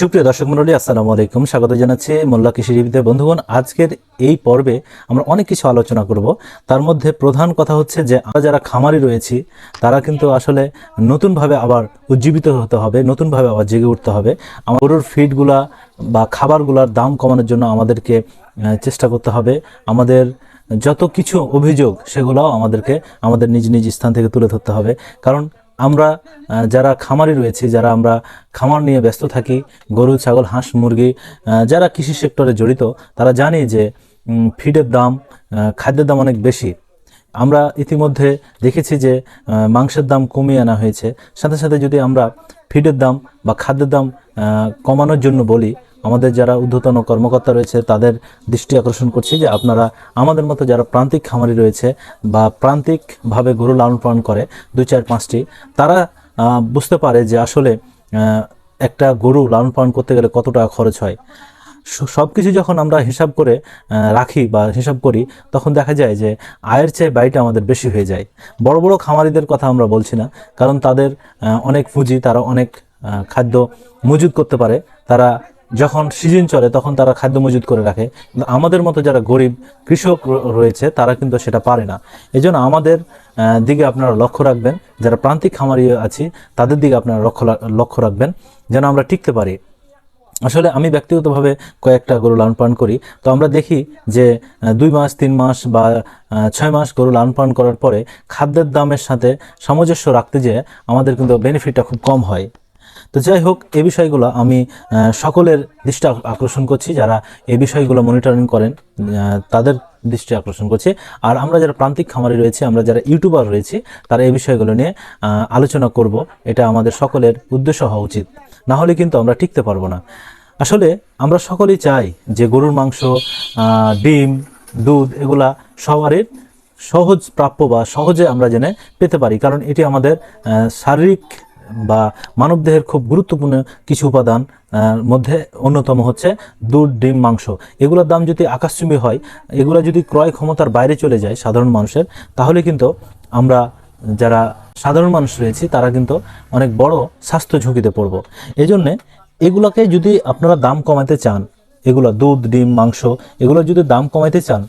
সুপ্রিয় দর্শক মন্ডলী, আসসালামু আলাইকুম। স্বাগত জানাচ্ছি মোল্লা কৃষি টিভিতে। বন্ধুগণ, আজকের এই পর্বে আমরা অনেক কিছু আলোচনা করব। তার মধ্যে প্রধান কথা হচ্ছে যে, আমরা যারা খামারি রয়েছি, তারা কিন্তু আসলে নতুনভাবে আবার উজ্জীবিত হতে হবে, নতুনভাবে আবার জেগে উঠতে হবে। আমার গরুর ফিডগুলা বা খাবারগুলোর দাম কমানোর জন্য আমাদেরকে চেষ্টা করতে হবে। আমাদের যত কিছু অভিযোগ, সেগুলোও আমাদেরকে, আমাদের নিজ নিজ স্থান থেকে তুলে ধরতে হবে। কারণ আমরা যারা খামারি রয়েছি, যারা আমরা খামার নিয়ে ব্যস্ত থাকি, গরু, ছাগল, হাঁস, মুরগি যারা কৃষি সেক্টরে জড়িত, তারা জানে যে ফিডের দাম খাদ্যের দাম অনেক বেশি। আমরা ইতিমধ্যে দেখেছি যে মাংসের দাম কমিয়ে আনা হয়েছে। সাথে সাথে যদি আমরা ফিডের দাম বা খাদ্যের দাম কমানোর জন্য বলি আমাদের যারা ঊর্ধ্বতন কর্মকর্তা রয়েছে, তাদের দৃষ্টি আকর্ষণ করছি যে আপনারা আমাদের মতো যারা প্রান্তিক খামারি রয়েছে বা প্রান্তিকভাবে গরু লালন পালন করে, দুই চার পাঁচটি, তারা বুঝতে পারে যে আসলে একটা গরু লালন পালন করতে গেলে কত টাকা খরচ হয়। সব কিছু যখন আমরা হিসাব করে রাখি বা হিসাব করি, তখন দেখা যায় যে আয়ের চেয়ে ব্যয়টা আমাদের বেশি হয়ে যায়। বড় বড় খামারিদের কথা আমরা বলছি না, কারণ তাদের অনেক পুঁজি, তারা অনেক খাদ্য মজুদ করতে পারে, তারা যখন সিজন চলে, তখন তারা খাদ্য মজুদ করে রাখে। আমাদের মতো যারা গরিব কৃষক রয়েছে, তারা কিন্তু সেটা পারে না। এই আমাদের দিকে আপনারা লক্ষ্য রাখবেন। যারা প্রান্তিক খামারি আছি, তাদের দিকে আপনারা লক্ষ্য লক্ষ্য রাখবেন, যেন আমরা টিকতে পারি। আসলে আমি ব্যক্তিগতভাবে কয়েকটা গরু লালন পালন করি। তো আমরা দেখি যে দুই মাস, তিন মাস বা ছয় মাস গরু লালন পালন করার পরে খাদ্যের দামের সাথে সামঞ্জস্য রাখতে যেয়ে আমাদের কিন্তু বেনিফিটটা খুব কম হয়। তো যাই হোক এই বিষয়গুলো আমি সকলের দৃষ্টি আকর্ষণ করছি, যারা এই বিষয়গুলো মনিটরিং করেন তাদের দৃষ্টি আকর্ষণ করছে। আর আমরা যারা প্রান্তিক খামারি রয়েছে, আমরা যারা ইউটিউবার রয়েছি, তারা এই বিষয়গুলো নিয়ে আলোচনা করব। এটা আমাদের সকলের উদ্দেশ্য হওয়া উচিত। না হলে কিন্তু আমরা টিকতে পারব না। আসলে আমরা সকলেই চাই যে গরুর মাংস ডিম, দুধ এগুলা সবারই সহজ প্রাপ্য বা সহজে আমরা জেনে পেতে পারি। কারণ এটি আমাদের শারীরিক বা মানবদেহের খুব গুরুত্বপূর্ণ কিছু উপাদান মধ্যে অন্যতম হচ্ছে দুধ, ডিম, মাংস। এগুলোর দাম যদি আকাশচুম্বী হয়, এগুলো যদি ক্রয় ক্ষমতার বাইরে চলে যায় সাধারণ মানুষের, তাহলে কিন্তু আমরা যারা সাধারণ মানুষ রয়েছি, তারা কিন্তু অনেক বড় স্বাস্থ্য ঝুঁকিতে পড়ব। এই জন্যে এগুলোকে যদি আপনারা দাম কমাতে চান, এগুলো দুধ, ডিম, মাংস, এগুলো যদি দাম কমাতে চান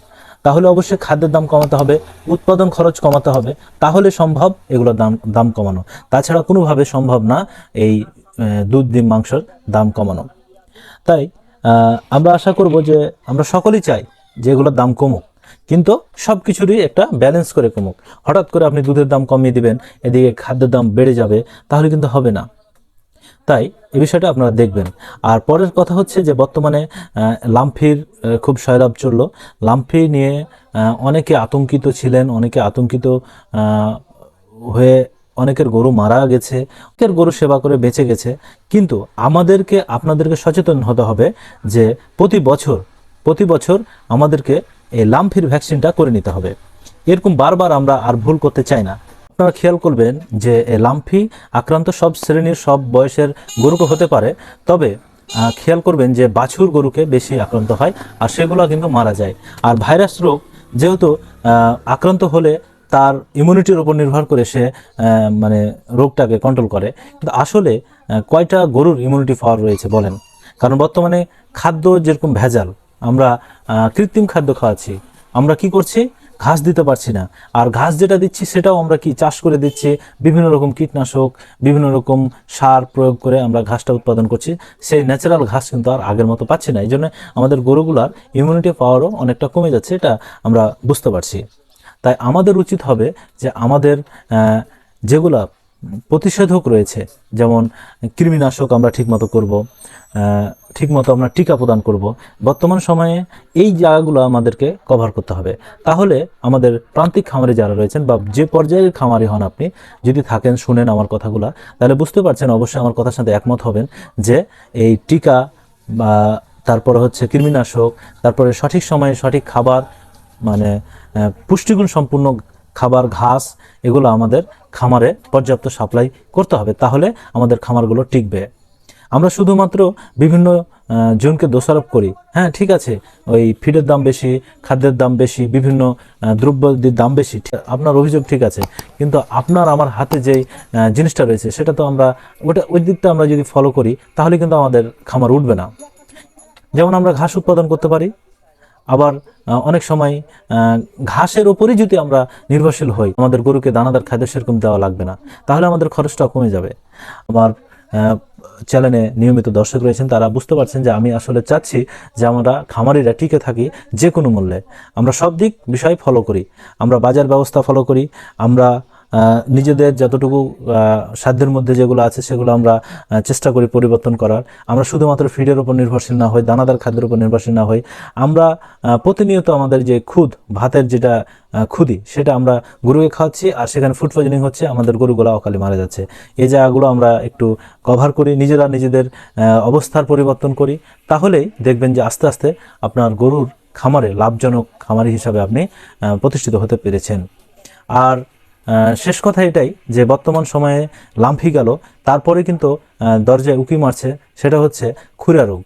তাহলে অবশ্যই খাদ্যের দাম কমাতে হবে, উৎপাদন খরচ কমাতে হবে, তাহলে সম্ভব এগুলোর দাম দাম কমানো। তাছাড়া কোনোভাবে সম্ভব না এই দুধ, ডিম, মাংসের দাম কমানো। তাই আমরা আশা করব যে আমরা সকলেই চাই যে এগুলোর দাম কমুক, কিন্তু সব কিছুরই একটা ব্যালেন্স করে কমুক। হঠাৎ করে আপনি দুধের দাম কমিয়ে দিবেন, এদিকে খাদ্যের দাম বেড়ে যাবে, তাহলে কিন্তু হবে না। তাই এই বিষয়টা আপনারা দেখবেন। আর পরের কথা হচ্ছে যে বর্তমানে লাম্ফির খুব সয়লাভ চলল। লাম্ফি নিয়ে অনেকে আতঙ্কিত ছিলেন, অনেকে আতঙ্কিত হয়ে অনেকের গরু মারা গেছে, অনেকের গরু সেবা করে বেঁচে গেছে। কিন্তু আমাদেরকে, আপনাদেরকে সচেতন হতে হবে যে প্রতি বছর প্রতি বছর আমাদেরকে এই লাম্ফির ভ্যাকসিনটা করে নিতে হবে। এরকম বারবার আমরা আর ভুল করতে চাই না। আপনারা খেয়াল করবেন যে লাম্ফি আক্রান্ত সব শ্রেণির সব বয়সের গরুকে হতে পারে। তবে খেয়াল করবেন যে, বাছুর গরুকে বেশি আক্রান্ত হয় আর সেগুলো কিন্তু মারা যায়। আর ভাইরাস রোগ যেহেতু আক্রান্ত হলে তার ইমিউনিটির উপর নির্ভর করে সে মানে রোগটাকে কন্ট্রোল করে। কিন্তু আসলে কয়টা গরুর ইমিউনিটি পাওয়ার রয়েছে বলেন? কারণ বর্তমানে খাদ্য যেরকম ভেজাল, আমরা কৃত্রিম খাদ্য খাওয়াচ্ছি। আমরা কি করছি? ঘাস দিতে পারছি না। আর ঘাস যেটা দিচ্ছি সেটাও আমরা কি চাষ করে দিচ্ছি? বিভিন্ন রকম কীটনাশক, বিভিন্ন রকম সার প্রয়োগ করে আমরা ঘাসটা উৎপাদন করছি। সেই ন্যাচারাল ঘাস কিন্তু আর আগের মতো পাচ্ছি না। এই জন্য আমাদের গরুগুলার ইমিউনিটি পাওয়ারও অনেকটা কমে যাচ্ছে, এটা আমরা বুঝতে পারছি। তাই আমাদের উচিত হবে যে আমাদের যেগুলা প্রতিষেধক রয়েছে, যেমন কৃমিনাশক আমরা ঠিকমতো করব ঠিকমতো আমরা টিকা প্রদান করব। বর্তমান সময়ে এই জায়গাগুলো আমাদেরকে কভার করতে হবে। তাহলে আমাদের প্রান্তিক খামারে যারা রয়েছেন বা যে পর্যায়ের খামারি হন আপনি, যদি থাকেন, শুনেন আমার কথাগুলো, তাহলে বুঝতে পারছেন অবশ্যই আমার কথার সাথে একমত হবেন যে এই টিকা বা তারপরে হচ্ছে কৃমিনাশক, তারপরে সঠিক সময়ে সঠিক খাবার মানে পুষ্টিগুণ সম্পূর্ণ খাবার, ঘাস, এগুলো আমাদের খামারে পর্যাপ্ত সাপ্লাই করতে হবে। তাহলে আমাদের খামারগুলো টিকবে। আমরা শুধুমাত্র বিভিন্ন জনকে দোষারোপ করি। হ্যাঁ ঠিক আছে, ওই ফিডের দাম বেশি, খাদ্যের দাম বেশি, বিভিন্ন দ্রব্যের দাম বেশি আপনার অভিযোগ ঠিক আছে। কিন্তু আপনার আমার হাতে যে জিনিসটা রয়েছে, সেটা তো আমরা, ওটা, ওই দিকটা আমরা যদি ফলো করি, তাহলে কিন্তু আমাদের খামার উঠবে না। যেমন আমরা ঘাস উৎপাদন করতে পারি, আবার অনেক সময় ঘাসের উপরই যদি আমরা নির্ভরশীল হই, আমাদের গরুকে দানাদার খাদ্য সেরকম দেওয়া লাগবে না, তাহলে আমাদের খরচটা কমে যাবে। আমার চ্যানেলে নিয়মিত দর্শক রয়েছেন, তারা বুঝতে পারছেন যে আমি আসলে চাচ্ছি যে আমরা খামারিরা টিকে থাকি যে কোনো মূল্যে। আমরা সব দিক বিষয় ফলো করি। আমরা বাজার ব্যবস্থা ফলো করি। আমরা নিজেদের যতটুকু সাধ্যের মধ্যে যেগুলো আছে সেগুলো আমরা চেষ্টা করি পরিবর্তন করার। আমরা শুধুমাত্র ফিডের উপর নির্ভরশীল না হই, দানাদার খাদ্যের উপর নির্ভরশীল না হই। আমরা প্রতিনিয়ত আমাদের যে খুদ, ভাতের যেটা খুদি, সেটা আমরা গরুকে খাওয়াচ্ছি আর সেখানে ফুড পয়জনিং হচ্ছে, আমাদের গরুগুলো অকালে মারা যাচ্ছে। এই জায়গাগুলো আমরা একটু কভার করি, নিজেরা নিজেদের অবস্থার পরিবর্তন করি। তাহলেই দেখবেন যে আস্তে আস্তে আপনার গরুর খামারে লাভজনক খামারি হিসাবে আপনি প্রতিষ্ঠিত হতে পেরেছেন। আর শেষ কথা এটাই যে বর্তমান সময়ে লাম্ফি গেল, তারপরে কিন্তু দরজায় উকি মারছে, সেটা হচ্ছে খুরা রোগ।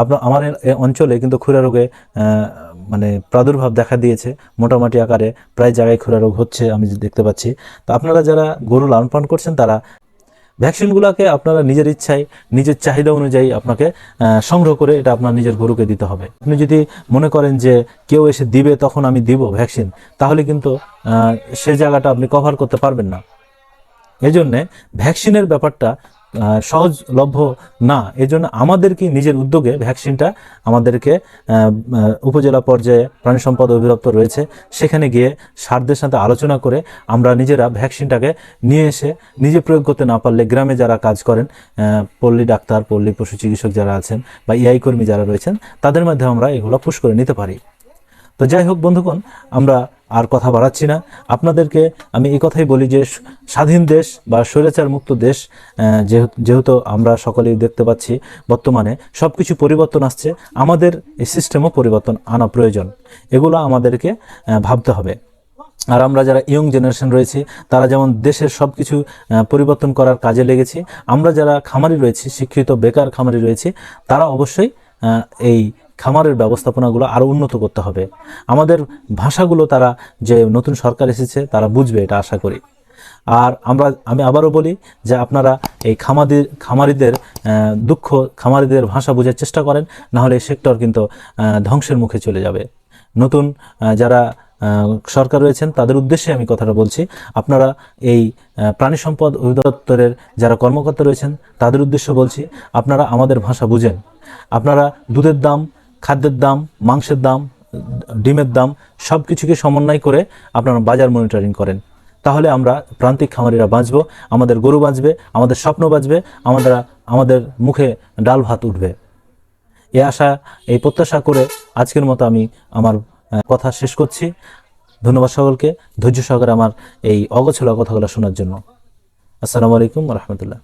আপনার, আমার অঞ্চলে কিন্তু খুরা রোগে মানে প্রাদুর্ভাব দেখা দিয়েছে, মোটামুটি আকারে প্রায় জায়গায় খুরা রোগ হচ্ছে, আমি দেখতে পাচ্ছি। তো আপনারা যারা গরু লালন পালন করছেন, তারা ভ্যাকসিনগুলোকে আপনারা নিজের ইচ্ছায়, নিজের চাহিদা অনুযায়ী আপনাকে সংগ্রহ করে এটা আপনার নিজের গরুকে দিতে হবে। আপনি যদি মনে করেন যে কেউ এসে দিবে, তখন আমি দিব ভ্যাকসিন তাহলে কিন্তু সে জায়গাটা আপনি কভার করতে পারবেন না। এই জন্যে ভ্যাকসিনের ব্যাপারটা সহজলভ্য না। এই জন্য আমাদেরকে নিজের উদ্যোগে ভ্যাকসিনটা আমাদেরকে উপজেলা পর্যায়ে প্রাণী সম্পদ অধিদপ্তর রয়েছে, সেখানে গিয়ে সারদের সাথে আলোচনা করে আমরা নিজেরা ভ্যাকসিনটাকে নিয়ে এসে নিজে প্রয়োগ করতে না পারলে গ্রামে যারা কাজ করেন পল্লী ডাক্তার, পল্লী পশু চিকিৎসক যারা আছেন বা ইআই কর্মী যারা রয়েছেন, তাদের মাধ্যমে আমরা এগুলো পুশ করে নিতে পারি। তো যাই হোক বন্ধুগণ, আমরা আর কথা বাড়াচ্ছি না। আপনাদেরকে আমি এই কথাই বলি যে, স্বাধীন দেশ বা স্বৈরাচার মুক্ত দেশ যেহেতু আমরা সকলেই দেখতে পাচ্ছি বর্তমানে সব কিছু পরিবর্তন আসছে। আমাদের এই সিস্টেমও পরিবর্তন আনা প্রয়োজন। এগুলো আমাদেরকে ভাবতে হবে। আর আমরা যারা ইয়ং জেনারেশন রয়েছি, তারা যেমন দেশের সব কিছু পরিবর্তন করার কাজে লেগেছি, আমরা যারা খামারি রয়েছি, শিক্ষিত বেকার খামারি রয়েছি, তারা অবশ্যই এই খামারের ব্যবস্থাপনাগুলো আরও উন্নত করতে হবে। আমাদের ভাষাগুলো তারা যে নতুন সরকার এসেছে, তারা বুঝবে এটা আশা করি। আর আমরা, আমি আবারও বলি যে আপনারা এই খামাদের খামারিদের দুঃখ, খামারিদের ভাষা বোঝার চেষ্টা করেন, না হলে এই সেক্টর কিন্তু ধ্বংসের মুখে চলে যাবে। নতুন যারা সরকার রয়েছেন, তাদের উদ্দেশ্যে আমি কথাটা বলছি, আপনারা এই প্রাণী সম্পদ অধিদপ্তরের যারা কর্মকর্তা রয়েছেন, তাদের উদ্দেশ্যে বলছি, আপনারা আমাদের ভাষা বুঝেন। আপনারা দুধের দাম খাদ্যের দাম, মাংসের দাম, ডিমের দাম সব কিছুকে সমন্বয় করে আপনারা বাজার মনিটরিং করেন। তাহলে আমরা প্রান্তিক খামারিরা বাঁচবো, আমাদের গরু বাঁচবে, আমাদের স্বপ্ন বাঁচবে আমাদের আমাদের মুখে ডাল ভাত উঠবে। এ আশা, এই প্রত্যাশা করে আজকের মতো আমি আমার কথা শেষ করছি। ধন্যবাদ সকলকে। ধৈর্য সহকারে আমার এই অগোছলা কথাগুলো শোনার জন্য। আসসালামু আলাইকুম রহমতুল্লাহ।